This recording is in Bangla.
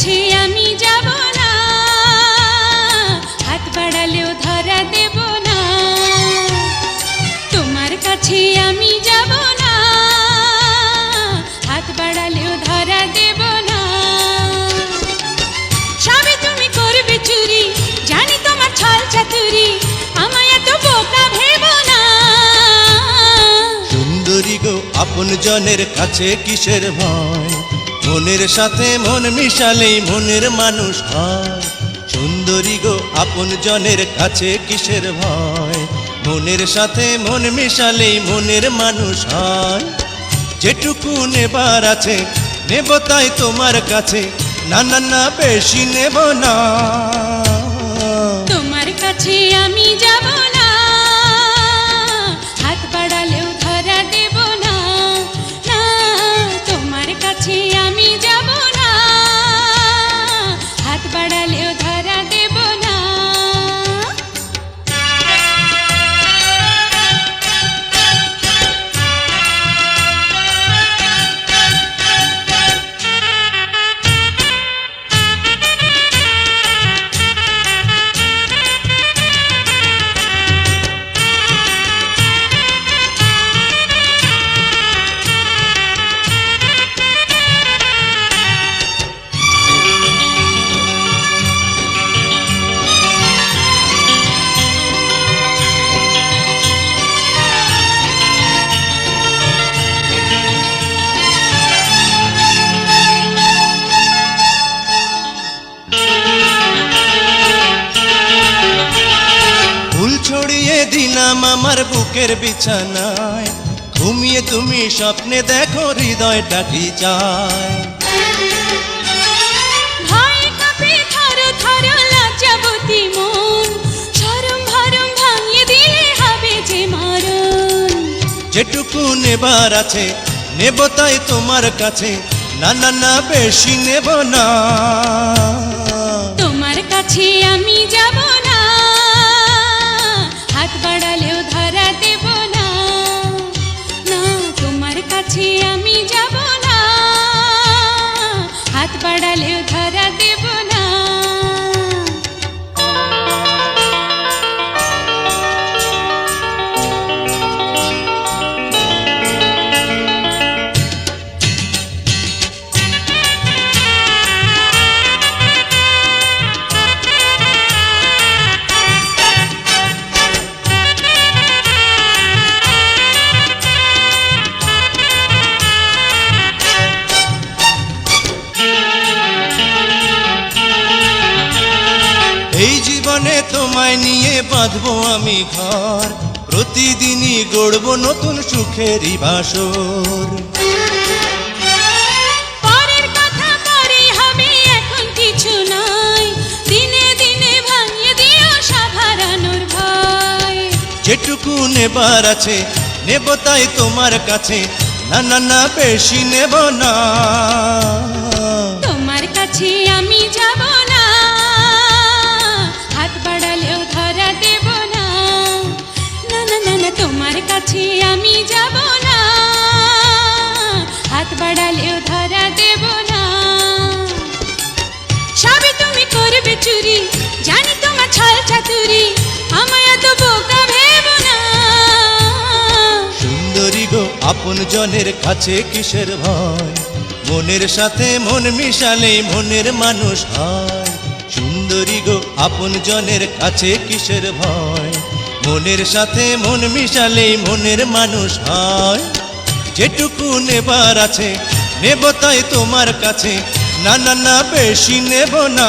কাছে আমি যাব না। হাত বাড়ালেও ধরা দেব না। তোমার কাছে আমি যাব না। হাত বাড়ালেও ধরা দেব না। সবে তুমি করবে চুরি, জানি তোমার ছল চাতুরি, আমায় এত বোকা ভেবো না। সুন্দরী গো, আপন জনের কাছে কিসের ভয়? মনের সাথে মন মিশালেই মনের মানুষ হয়। সুন্দরী গো, আপন জনের কাছে কিসের ভয়? মনের সাথে মন মিশালেই মনের মানুষ হয়। যেটুকু নেবার আছে, নেব তাই তোমার কাছে। না না না, বেশি নেব না। তোমার কাছে আমি যাব দিলাম আমার বুকের বিছানায়। ঘুমিয়ে তুমি স্বপ্নে দেখো হৃদয় ডাকি চায় ভয় কাঁপে থর থর লজ্জাবতী সরম ভরম ভাঙিয়ে দিলে হবে যে মরণ। যেটুকু নেবার আছে নেব তাই তোমার কাছে। না না না বেশি নেব না। তোমার কাছে আমি যাব না। হাত বাড়ালেও ধরা দেব না। না, তোমার কাছে আমি যাব না। হাত বাড়ালেও ধরা দেব না। জীবনে তোমায় নিয়ে বাঁধবো আমি ঘর। প্রতিদিনই গড়বো নতুন সুখেরই বাসর। যেটুকু নেবার আছে নেব তাই তোমার কাছে। না না না বেশি নেব না। যাব না। হাত বাড়ালেও ধরা দেব না। সবে তুমি করবে চুরি, জানি তোমার ছল চাতুরি, আমায় বোকা ভেবো না। সুন্দরী গো, আপন জনের কাছে কিসের ভয়? মনের সাথে মন মিশালে মনের মানুষ হয়। সুন্দরী গো, আপন জনের কাছে কিসের ভয়? মনের সাথে মন মিশালে মনের মানুষ হয়। যেটুকু নেবার আছে, নেব তাই তোমার কাছে। না না না, বেশি নেব না।